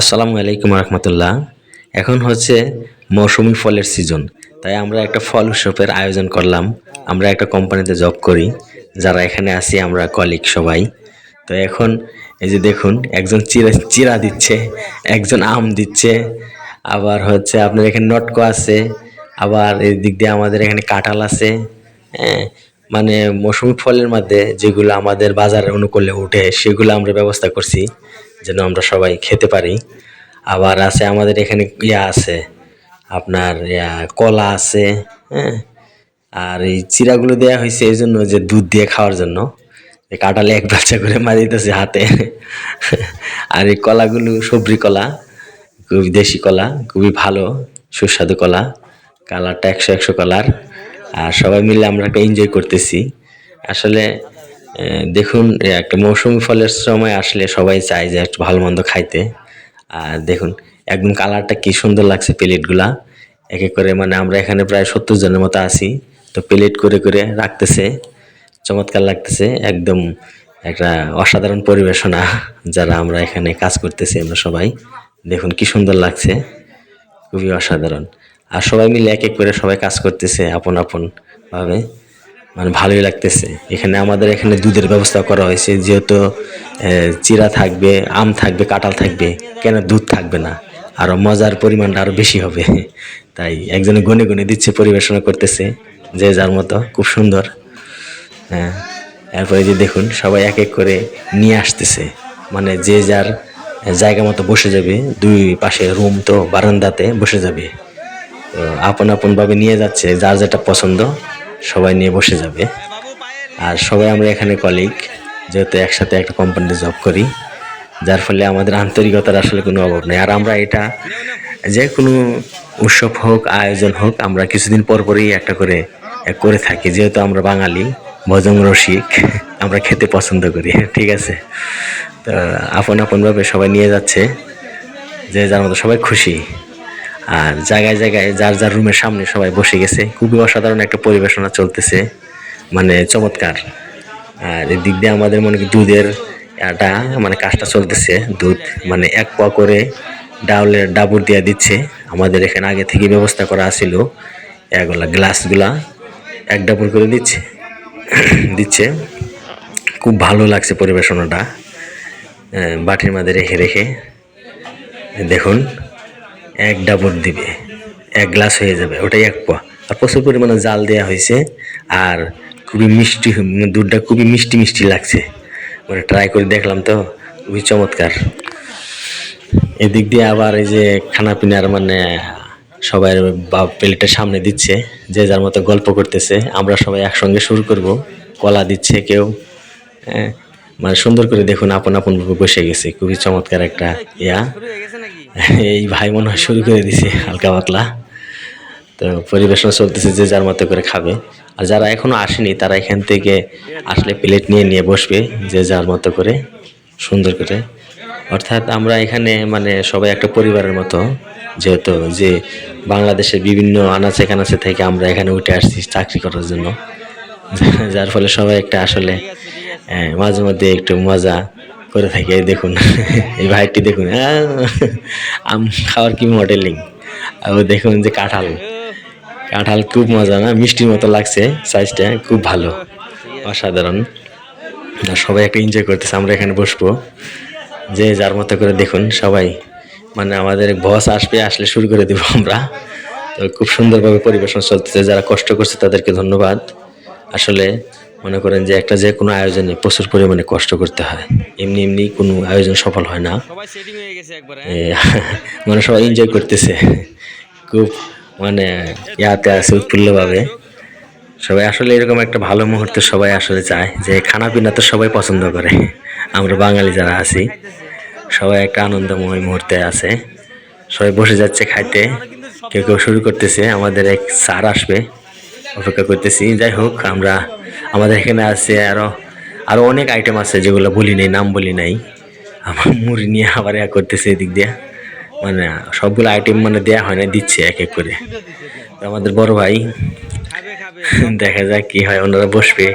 আসসালামু আলাইকুম রহমতুল্লাহ। এখন হচ্ছে মৌসুমি ফলের সিজন তাই আমরা একটা ফল উৎসবের আয়োজন করলাম। আমরা একটা কোম্পানিতে জব করি। যারা এখানে আছি, আমরা কলিগ সবাই। তো এখন এই যে দেখুন, একজন চিরা চিরা দিচ্ছে, একজন আম দিচ্ছে, আবার হচ্ছে আপনার এখানে নটকো আছে, আবার এই দিক দিয়ে আমাদের এখানে কাঁঠাল আছে হ্যাঁ? মানে মৌসুমি ফলের মধ্যে যেগুলো আমাদের বাজারে অনুকূলে উঠে, সেগুলো আমরা ব্যবস্থা করছি যেন আমরা সবাই খেতে পারি। আবার আছে আমাদের এখানে ইয়া আছে, আপনার কলা আছে হ্যাঁ? আর এই চিরাগুলো দেওয়া হয়েছে এই জন্য যে দুধ দিয়ে খাওয়ার জন্য। কাঁঠালে এক বাচ্চা করে মারি দিতেছে হাতে। আর এই কলাগুলো সবরি কলা, খুবই দেশি কলা, খুবই ভালো, সুস্বাদু কলা। কালারটা একশো একশো কালার। আর সবাই মিলে আমরা একটা এনজয় করতেছি। আসলে দেখুন একটা মৌসুমি ফলের সময় আসলে সবাই চায় যে একটু ভালো মন্দ খাইতে। আর দেখুন, একদম কালারটা কি সুন্দর লাগছে প্লেটগুলা। এক এক করে মানে আমরা এখানে প্রায় সত্তর জনের মতো আছি। তো প্লেট করে করে রাখতেছে, চমৎকার লাগতেছে, একদম একটা অসাধারণ পরিবেশনা যারা আমরা এখানে কাজ করতেছি আমরা সবাই। দেখুন, কি সুন্দর লাগছে, খুবই অসাধারণ। আর সবাই মিলে এক এক করে সবাই কাজ করতেছে আপন আপন ভাবে। মানে ভালোই লাগতেছে। এখানে আমাদের এখানে দুধের ব্যবস্থা করা হয়েছে, যেহেতু চিরা থাকবে, আম থাকবে, কাঁঠাল থাকবে, কেন দুধ থাকবে না? আরও মজার পরিমাণটা আরও বেশি হবে। তাই একজনে গনে গনে দিচ্ছে, পরিবেশনা করতেছে, যে যার মতো, খুব সুন্দর। হ্যাঁ এরপরে যে দেখুন, সবাই এক এক করে নিয়ে আসতেছে। মানে যে যার জায়গা মতো বসে যাবে, দুই পাশে রুম তো বারান্দাতে বসে যাবে। আপন আপন ভাবে নিয়ে যাচ্ছে, যার যেটা পছন্দ, সবাই নিয়ে বসে যাবে। আর সবাই আমরা এখানে কলিগ যেহেতু একসাথে একটা কোম্পানিতে জব করি, যার ফলে আমাদের আন্তরিকতার আসলে কোনো অভাব নেই। আর আমরা এটা যে কোনো উৎসব হোক, আয়োজন হোক, আমরা কিছুদিন পর পরই একটা করে করে থাকি। যেহেতু আমরা বাঙালি, ভজং রসিক, আমরা খেতে পছন্দ করি, ঠিক আছে? তো আপন আপনভাবে সবাই নিয়ে যাচ্ছে, যে যার মতো সবাই খুশি। আর জায়গায় জায়গায় যার যার রুমের সামনে সবাই বসে গেছে। খুবই অসাধারণ একটা পরিবেশনা চলতেছে। মানে চমৎকার। আর এদিক দিয়ে আমাদের মনে কি দুধের এটা মানে কাজটা চলতেছে। দুধ মানে এক পোয়া করে ডাউলের ডাবুর দিয়ে দিচ্ছে। আমাদের এখানে আগে থেকে ব্যবস্থা করা ছিল এগুলা গ্লাসগুলা এক ডাবুর করে দিচ্ছে। দিচ্ছে। খুব ভালো লাগছে পরিবেশনাটা। বাটির মধ্যে রেখে রেখে। দেখুন। এক ডাবর দিবে, এক গ্লাস হয়ে যাবে, ওটাই এক পোয়া। আর প্রচুর পরিমাণে জাল দেওয়া হয়েছে, আর খুবই মিষ্টি, দুধটা খুবই মিষ্টি মিষ্টি লাগছে। মানে ট্রাই করে দেখলাম তো, খুবই চমৎকার। এদিক দিয়ে আবার এই যে খানা পিনার মানে সবাই বা প্লেটের সামনে দিচ্ছে, যে যার মতো গল্প করতেছে, আমরা সবাই একসঙ্গে শুরু করব, কলা দিচ্ছে কেউ। হ্যাঁ মানে সুন্দর করে দেখুন, আপন আপন বসে গেছে, খুবই চমৎকার একটা ইয়া। এই ভাই মনে হয় শুরু করে দিছে, হালকা পাতলা। তো পরিবেশন চলতেছে যে যার মতো করে খাবে। আর যারা এখনও আসেনি, তারা এখান থেকে আসলে প্লেট নিয়ে নিয়ে বসবে যে যার মতো করে, সুন্দর করে। অর্থাৎ আমরা এখানে মানে সবাই একটা পরিবারের মতো, যেহেতু যে বাংলাদেশের বিভিন্ন আনাচে কানাচে থেকে আমরা এখানে উঠে আসছি চাকরি করার জন্য। যার ফলে সবাই একটা আসলে মাঝে মধ্যে একটু মজা করে থাকে দেখুন। এই ভাইটি দেখুন আম খাওয়ার কি মডেলিং আর দেখুন যে কাঁঠাল। কাঁঠাল খুব মজা না? মিষ্টির মতো লাগছে সাইজটা খুব ভালো। অসাধারণ। সবাই একটা এনজয় করতেছে, আমরা এখানে বসবো। যে যার মতো করে দেখুন সবাই। মানে আমাদের বস আসবে, আসলে শুরু করে দেবো আমরা। তো খুব সুন্দরভাবে পরিবেশন চলতেছে, যারা কষ্ট করছে তাদেরকে ধন্যবাদ। আসলে মনে করেন যে একটা যে কোনো আয়োজনে প্রচুর পরিমাণে কষ্ট করতে হয়। এমনি এমনি কোনো আয়োজন সফল হয় না। হয়ে মানে সবাই এনজয় করতেছে। খুব মানে ইয়াতে আছে উৎফুল্লভাবে। সবাই আসলে এরকম একটা ভালো মুহূর্তে সবাই আসলে চায় যে খানা পিনা তো সবাই পছন্দ করে। আমরা বাঙালি যারা আছি সবাই একটা আনন্দময় মুহূর্তে আছে। সবাই বসে যাচ্ছে খাইতে। কেউ কেউ শুরু করতেছে। আমাদের এক স্যার আসবে। অপেক্ষা করতেছি। যাই হোক, আমরা, আমাদের এখানে আছে আরও আরও অনেক আইটেম আছে যেগুলো বলি নাই, নাম বলি নাই। আমার মুড়ি নিয়ে আবার ইয়া করতেছে এদিক দিয়ে। মানে সবগুলো আইটেম মানে দেয়া হয় না, দিচ্ছে এক এক করে। আমাদের বড় ভাই, দেখা যাক কি হয়, ওনারা বসবে।